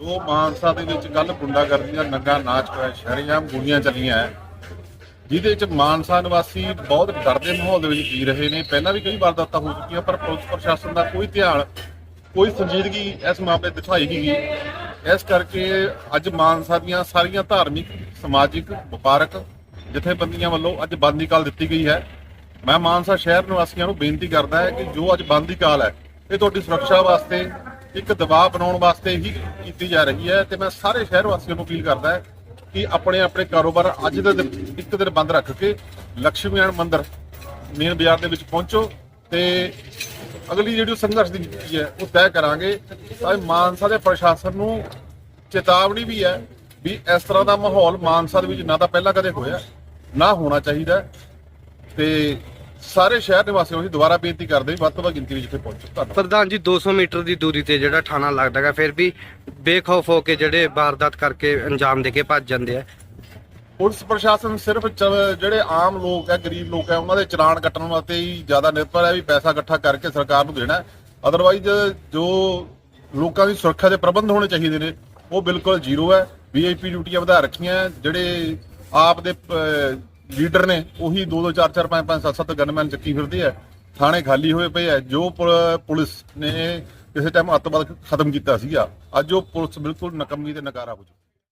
ਜੋ ਮਾਨਸਾ ਦੇ ਵਿੱਚ ਕੱਲ ਗੁੰਡਾਗਰਦੀ ਦਾ ਨੰਗਾ ਨਾਚ ਹੋਇਆ ਸ਼ਹਿਰੀਆਂ ਗੋਲੀਆਂ ਚੱਲੀਆਂ ਹੈ, ਜਿਹਦੇ ਵਿੱਚ ਮਾਨਸਾ ਨਿਵਾਸੀ ਬਹੁਤ ਡਰ ਦੇ ਮਾਹੌਲ ਦੇ ਵਿੱਚ ਜੀ ਰਹੇ ਨੇ। ਪਹਿਲਾਂ ਵੀ ਕਈ ਵਾਰਦਾਤਾਂ ਹੋ ਚੁੱਕੀਆਂ ਪਰ ਪੁਲਿਸ ਪ੍ਰਸ਼ਾਸਨ ਦਾ ਕੋਈ ਧਿਆਨ ਕੋਈ ਸੰਜੀਦਗੀ ਇਸ ਮਾਮਲੇ 'ਤੇ ਦਿਖਾਈ ਨਹੀਂ ਗਈ। ਇਸ ਕਰਕੇ ਅੱਜ ਮਾਨਸਾ ਦੀਆਂ ਸਾਰੀਆਂ ਧਾਰਮਿਕ ਸਮਾਜਿਕ ਵਪਾਰਕ ਜਥੇਬੰਦੀਆਂ ਵੱਲੋਂ ਅੱਜ ਬੰਦੀ ਕਾਲ ਦਿੱਤੀ ਗਈ ਹੈ। ਮੈਂ ਮਾਨਸਾ ਸ਼ਹਿਰ ਨਿਵਾਸੀਆਂ ਨੂੰ ਬੇਨਤੀ ਕਰਦਾ ਹੈ ਕਿ ਜੋ ਅੱਜ ਬੰਦੀ ਕਾਲ ਹੈ ਇਹ ਤੁਹਾਡੀ ਸੁਰੱਖਿਆ ਵਾਸਤੇ ਇੱਕ ਦਬਾਅ ਬਣਾਉਣ ਵਾਸਤੇ ਹੀ ਕੀਤੀ ਜਾ ਰਹੀ ਹੈ ਤੇ ਮੈਂ ਸਾਰੇ ਸ਼ਹਿਰ ਵਾਸੀਆਂ ਨੂੰ ਅਪੀਲ ਕਰਦਾ ਹੈ ਕਿ ਆਪਣੇ ਆਪਣੇ ਕਾਰੋਬਾਰ ਅੱਜ ਦੇ ਦਿਨ, ਇੱਕ ਦਿਨ ਬੰਦ ਰੱਖ ਕੇ ਲక్ష్ਮੀਨਾਰਾਇਣ ਮੰਦਿਰ ਮੇਨ ਬਾਜ਼ਾਰ ਦੇ ਵਿੱਚ ਪਹੁੰਚੋ ਤੇ ਅਗਲੀ ਜਿਹੜੀ ਸੰਘਰਸ਼ ਦੀ ਨੀਤੀ ਹੈ, ਉਹ ਤੈਅ ਕਰਾਂਗੇ। ਤਾਂ ਮਾਨਸਾ ਦੇ ਪ੍ਰਸ਼ਾਸਨ ਨੂੰ ਚੇਤਾਵਨੀ ਵੀ ਹੈ ਵੀ ਇਸ ਤਰ੍ਹਾਂ ਦਾ ਮਾਹੌਲ ਮਾਨਸਾ ਦੇ ਵਿੱਚ ਨਾ ਤਾਂ ਪਹਿਲਾਂ ਕਦੇ ਹੋਇਆ, ਨਾ ਹੋਣਾ ਚਾਹੀਦਾ। ਤੇ ਸਾਰੇ ਸ਼ਹਿਰ ਨਿਵਾਸੀਆਂ ਨੂੰ ਅਸੀਂ ਦੁਬਾਰਾ ਬੇਨਤੀ ਕਰਦੇ ਵੀ ਵੱਧ ਤੋਂ ਵੱਧ ਗਿਣਤੀ ਵਿੱਚ ਇੱਥੇ ਪਹੁੰਚੋ। ਧੰਨਵਾਦ। ਪ੍ਰਧਾਨ ਜੀ 200 ਮੀਟਰ ਦੀ ਦੂਰੀ ਤੇ ਜਿਹੜਾ ਥਾਣਾ ਲੱਗਦਾਗਾ ਫਿਰ ਵੀ ਬੇਖੌਫ ਹੋ ਕੇ ਜਿਹੜੇ ਵਾਰਦਾਤ ਕਰਕੇ ਅੰਜਾਮ ਦੇ ਕੇ ਭੱਜ ਜਾਂਦੇ ਆ। ਪੁਲਿਸ ਪ੍ਰਸ਼ਾਸਨ ਸਿਰਫ ਚ- ਜਿਹੜੇ ਆਮ ਲੋਕ ਹੈ ਗਰੀਬ ਲੋਕ ਹੈ ਉਹਨਾਂ ਦੇ ਚਲਾਨ ਕੱਟਣ ਵਾਸਤੇ ਹੀ ਜ਼ਿਆਦਾ ਨਿਰਭਰ ਹੈ ਵੀ ਪੈਸਾ ਇਕੱਠਾ ਕਰਕੇ ਸਰਕਾਰ ਨੂੰ ਦੇਣਾ ਅਦਰਵਾਈਜ਼ ਜੋ ਲੋਕਾਂ ਦੀ ਸੁਰੱਖਿਆ ਦੇ ਪ੍ਰਬੰਧ ਹੋਣੇ ਚਾਹੀਦੇ ਨੇ ਉਹ ਬਿਲਕੁਲ ਜ਼ੀਰੋ ਹੈ। ਵੀਆਈਪੀ ਡਿਊਟੀਆਂ ਵਧਾ ਰੱਖੀਆਂ ਹੈ। ਜਿਹੜੇ ਆਪ ਦੇ ਲੀਡਰ ਨੇ ਉਹੀ 2 2 4 4 5 5 7 7 ਗਨਮੈਨ ਚੱਕੀ ਫਿਰਦੇ ਆ ਥਾਣੇ ਖਾਲੀ ਹੋਏ ਪਏ ਆ ਜੋ ਪੁਲਿਸ ਨੇ ਕਿਸੇ ਟਾਈਮ ਅੱਤਵਾਦ ਖਤਮ ਕੀਤਾ ਸੀਗਾ, ਅੱਜ ਉਹ ਪੁਲਿਸ ਬਿਲਕੁਲ ਨਕਮੀ ਤੇ ਨਕਾਰਾ ਹੋ ਚੁੱਕੀ